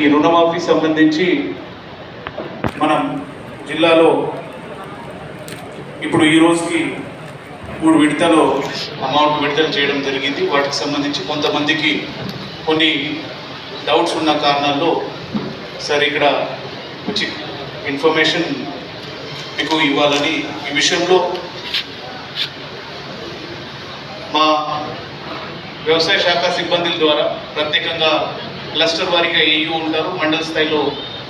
ఈ రుణమాఫీ సంబంధించి మనం జిల్లాలో ఇప్పుడు ఈ రోజుకి మూడు విడతలో అమౌంట్ విడుదల చేయడం జరిగింది. వాటికి సంబంధించి కొంతమందికి కొన్ని డౌట్స్ ఉన్న కారణాల్లో సార్ ఇక్కడ వచ్చి ఇన్ఫర్మేషన్ మీకు ఇవ్వాలని ఈ విషయంలో మా వ్యవసాయ శాఖ సిబ్బందుల ద్వారా ప్రత్యేకంగా క్లస్టర్ వారీగా ఏయూ ఉంటారు. మండల స్థాయిలో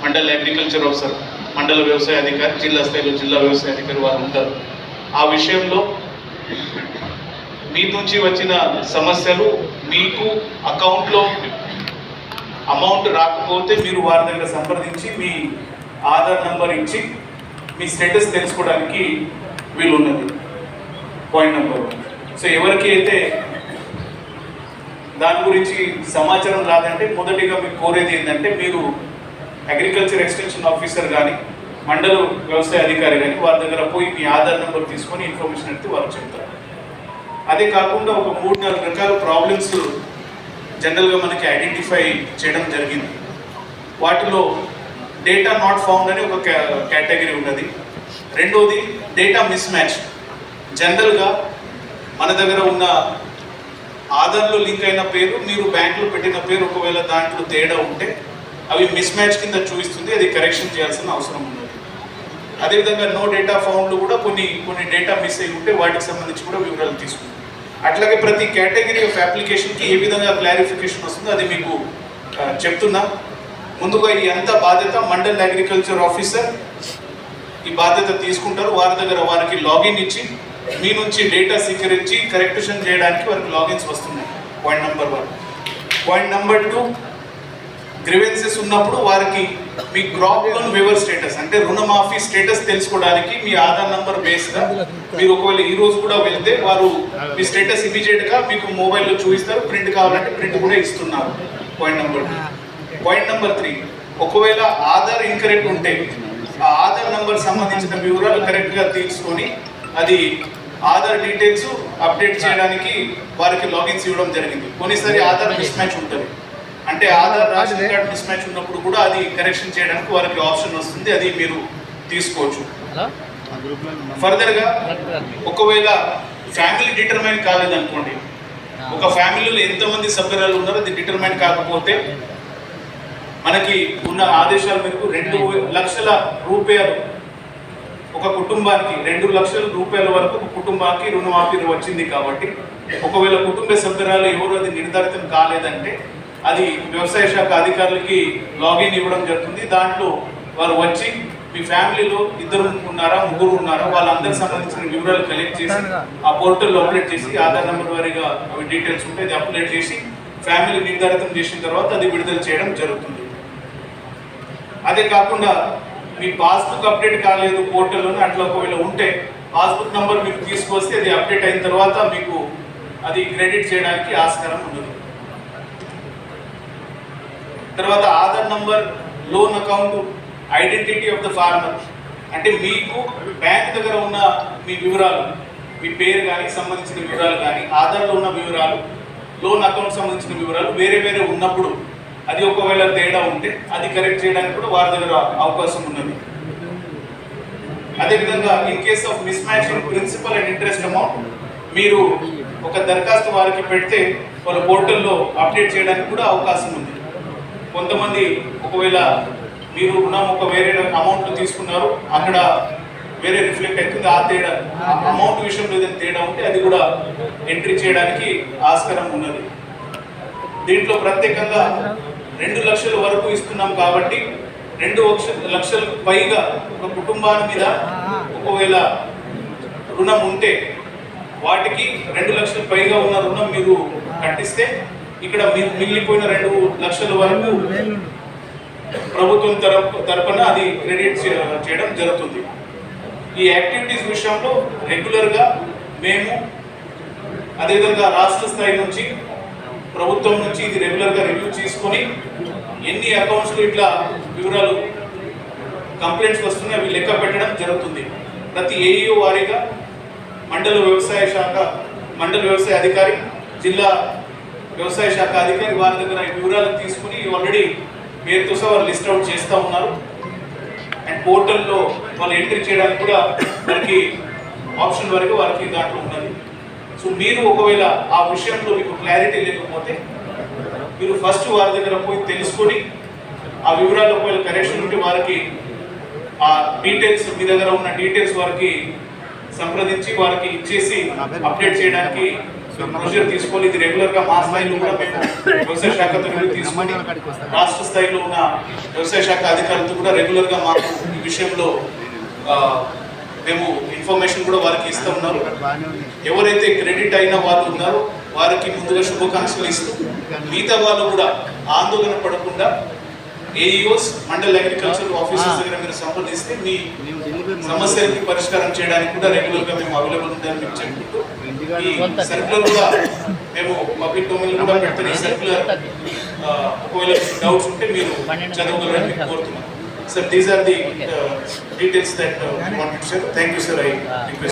మండల అగ్రికల్చర్ ఆఫీసర్ మండల వ్యవసాయ అధికారి జిల్లా స్థాయిలో జిల్లా వ్యవసాయ అధికారి వారు ఉంటారు. ఆ విషయంలో మీ నుంచి వచ్చిన సమస్యలు మీకు అకౌంట్లో అమౌంట్ రాకపోతే మీరు వారి దగ్గర సంప్రదించి మీ ఆధార్ నంబర్ ఇచ్చి మీ స్టేటస్ తెలుసుకోవడానికి వీలున్నది. Point number one. సో ఎవరికి అయితే దాని గురించి సమాచారం రాదంటే మొదటిగా మీకు కోరేది ఏంటంటే మీరు అగ్రికల్చర్ ఎక్స్టెన్షన్ ఆఫీసర్ కానీ మండల వ్యవసాయ అధికారి కానీ వారి దగ్గర పోయి మీ ఆధార్ నెంబర్ తీసుకొని ఇన్ఫర్మేషన్ అయితే వారు చెప్తారు. అదే కాకుండా ఒక మూడు నాలుగు రకాల ప్రాబ్లమ్స్ జనరల్గా మనకి ఐడెంటిఫై చేయడం జరిగింది. వాటిలో డేటా నాట్ ఫౌండ్ అని ఒక కేటగిరీ ఉన్నది. రెండోది డేటా మిస్ మ్యాచ్ జనరల్గా మన దగ్గర ఉన్న ఆధార్లో లింక్ అయిన పేరు మీరు బ్యాంకులో పెట్టిన పేరు ఒకవేళ దాంట్లో తేడా ఉంటే అవి మిస్ మ్యాచ్ కింద చూపిస్తుంది అది కరెక్షన్ చేయాల్సిన అవసరం ఉన్నది అదేవిధంగా నో డేటా ఫౌండ్లు కూడా కొన్ని కొన్ని డేటా మిస్ అయి ఉంటే వాటికి సంబంధించి కూడా వివరాలు తీసుకుంటాం. అట్లాగే ప్రతి కేటగిరీ ఆఫ్ అప్లికేషన్కి ఏ విధంగా క్లారిఫికేషన్ వస్తుందో అది మీకు చెప్తున్నా. ముందుగా ఈ అంత బాధ్యత మండల్ అగ్రికల్చర్ ఆఫీసర్ ఈ బాధ్యత తీసుకుంటారు. వారి దగ్గర వారికి లాగిన్ ఇచ్చి మీ నుంచి డేటా స్వీకరించి కరెక్షన్ చేయడానికి వారికి లాగిన్స్ వస్తున్నాయి. Point number one point number two grievances ఉన్నప్పుడు వారికి మీ క్రాప్ లోన్ వేవర్ స్టేటస్ అంటే రుణమాఫీ స్టేటస్ తెలుసుకోవడానికి మీ ఆధార్ నంబర్ బేస్గా మీరు ఒకవేళ ఈ రోజు కూడా వెళ్తే వారు మీ స్టేటస్ ఇమీడియట్గా మీకు మొబైల్లో చూపిస్తారు. ప్రింట్ కావాలంటే ప్రింట్ కూడా ఇస్తున్నారు. Point number two point number three ఒకవేళ ఆధార్ ఇన్కరెక్ట్ ఉంటే ఆ ఆధార్ నంబర్ సంబంధించిన వివరాలు కరెక్ట్గా తీసుకొని అది ఆధార్ డీటెయిల్స్ అప్డేట్ చేయడానికి వారికి లాగిన్స్ ఇవ్వడం జరిగింది. కొన్నిసారి ఆధార్ మిస్ మ్యాచ్ ఉంటుంది. అంటే Aadhaar ration card miss match ఉన్నప్పుడు కూడా అది కరెక్షన్ చేయడానికి వారికి ఆప్షన్ వస్తుంది. అది మీరు తీసుకోవచ్చు. ఫర్దర్గా ఒకవేళ ఫ్యామిలీ డిటర్మైన్ కాలేదనుకోండి ఒక ఫ్యామిలీలో ఎంతమంది సభ్యురాలు ఉన్నారో అది డిటర్మైన్ కాకపోతే మనకి ఉన్న ఆదేశాల మేరకు రెండు లక్షల రూపాయలు ఒక కుటుంబానికి రెండు లక్షల రూపాయల వరకు ఒక కుటుంబానికి రుణమాఫీ వచ్చింది కాబట్టి ఒకవేళ కుటుంబ సభ్యురాలు ఎవరు అది నిర్ధారితం కాలేదంటే అది వ్యవసాయ శాఖ అధికారులకి లాగిన్ ఇవ్వడం జరుగుతుంది. దాంట్లో వారు వచ్చి మీ ఫ్యామిలీలో ఇద్దరు ఉన్నారా ముగ్గురు ఉన్నారా వాళ్ళందరికి సంబంధించిన వివరాలు కలెక్ట్ చేసి ఆ పోర్టల్లో అప్డేట్ చేసి ఆధార్ నెంబర్ వారీగా అవి డీటెయిల్స్ ఉంటే అది అప్డేట్ చేసి ఫ్యామిలీ నిర్ధారితం చేసిన తర్వాత అది విడుదల చేయడం జరుగుతుంది. అదే కాకుండా మీ పాస్బుక్ అప్డేట్ కాలేదు పోర్టల్లోనే అట్లా ఒకవేళ ఉంటే పాస్బుక్ నంబర్ మీకు తీసుకొస్తే అది అప్డేట్ అయిన తర్వాత మీకు అది క్రెడిట్ చేయడానికి ఆస్కారం ఉండదు తర్వాత Aadhaar number loan account identity of the farmer. అంటే మీకు బ్యాంక్ దగ్గర ఉన్న మీ వివరాలు మీ పేరు కానీ సంబంధించిన వివరాలు కానీ ఆధార్లో ఉన్న వివరాలు లోన్ అకౌంట్ సంబంధించిన వివరాలు వేరే వేరే ఉన్నప్పుడు అది ఒకవేళ తేడా ఉంటే అది కరెక్ట్ చేయడానికి కూడా వారి దగ్గర అవకాశం ఉన్నది. అదేవిధంగా in case of miss match in principal and interest amount మీరు ఒక దరఖాస్తు వారికి పెడితే వాళ్ళ పోర్టల్లో అప్డేట్ చేయడానికి కూడా అవకాశం ఉంది. కొంతమంది ఒకవేళ మీరు రుణం ఒక వేరే అమౌంట్ తీసుకున్నారు అక్కడ వేరే రిఫ్లెక్ట్ అవుతుంది ఆ తేడా అమౌంట్ విషయంలో ఏదైనా తేడా ఉంటే అది కూడా ఎంట్రీ చేయడానికి ఆస్కారం ఉన్నది. దీంట్లో ప్రత్యేకంగా రెండు లక్షల వరకు ఇస్తున్నాం కాబట్టి రెండు లక్షల పైగా ఒక కుటుంబాల మీద ఒకవేళ రుణం ఉంటే వాటికి రెండు లక్షల పైగా ఉన్న రుణం మీరు కట్టిస్తే ఇక్కడ మీరు మిగిలిపోయిన రెండు లక్షల వరకు ప్రభుత్వం తరపు తరపున అది క్రెడిట్ చేయడం జరుగుతుంది. ఈ యాక్టివిటీస్ విషయంలో రెగ్యులర్గా మేము అదేవిధంగా రాష్ట్ర స్థాయి నుంచి ప్రభుత్వం నుంచి ఇది రెగ్యులర్గా రివ్యూ చేసుకొని ఎన్ని అకౌంట్స్లో ఇట్లా వివరాలు కంప్లైంట్స్ వస్తున్నాయి అవి లెక్క పెట్టడం జరుగుతుంది. ప్రతి ఏఈఓ వారీగా మండల వ్యవసాయ శాఖ మండల వ్యవసాయ అధికారి జిల్లా వ్యవసాయ శాఖ అధికారి వారి దగ్గర వివరాలు తీసుకుని ఆల్రెడీ పేరుతో సహా వాళ్ళు లిస్ట్ అవుట్ చేస్తూ ఉన్నారు. అండ్ పోర్టల్లో వాళ్ళు ఎంట్రీ చేయడానికి కూడా మనకి ఆప్షన్ వరకు వారికి దాంట్లో ఉన్నది సో మీరు ఒకవేళ ఆ విషయంలో మీకు క్లారిటీ లేకపోతే మీరు ఫస్ట్ వారి దగ్గర పోయి తెలుసుకొని ఆ వివరాలు ఒకవేళ కరెక్షన్ ఉంటే వారికి ఆ డీటెయిల్స్ మీ దగ్గర ఉన్న డీటెయిల్స్ వారికి సంప్రదించి వారికి ఇచ్చేసి అప్డేట్ చేయడానికి ప్రొసీజర్ తీసుకోవాలి. ఇది రెగ్యులర్గా మా స్థాయిలో కూడా మేము వ్యవసాయ శాఖతో తీసుకొని రాష్ట్ర స్థాయిలో ఉన్న వ్యవసాయ శాఖ అధికారులతో కూడా రెగ్యులర్గా మాకు ఈ విషయంలో మేము ఇన్ఫర్మేషన్ కూడా వారికి ఇస్తూ ఉన్నారు ఎవరైతే క్రెడిట్ అయిన వాళ్ళు ఉన్నారో వారికి ముందుగా శుభాకాంక్షలు ఇస్తూ మిగతా వాళ్ళు కూడా ఆందోళన పడకుండా ఏఈఓస్ మండల్ అగ్రికల్చర్ ఆఫీసర్స్ దగ్గర మీరు సంప్రదిస్తే మీ సమస్యలకి పరిష్కారం చేయడానికి కూడా రెగ్యులర్గా మేము అవైలబుల్ ఉందని మీకు చెప్పుకుంటూ ఈ సర్కులర్ కూడా మేము పబ్లిక్ డొమైన్ కూడా పెడతాం ఈ సర్క్యులర్ ఒకవేళ డౌట్స్ ఉంటే మీరు చదవగలరని Sir, these are the uh, details that uh, we wanted to share. Thank you, sir. I uh, request.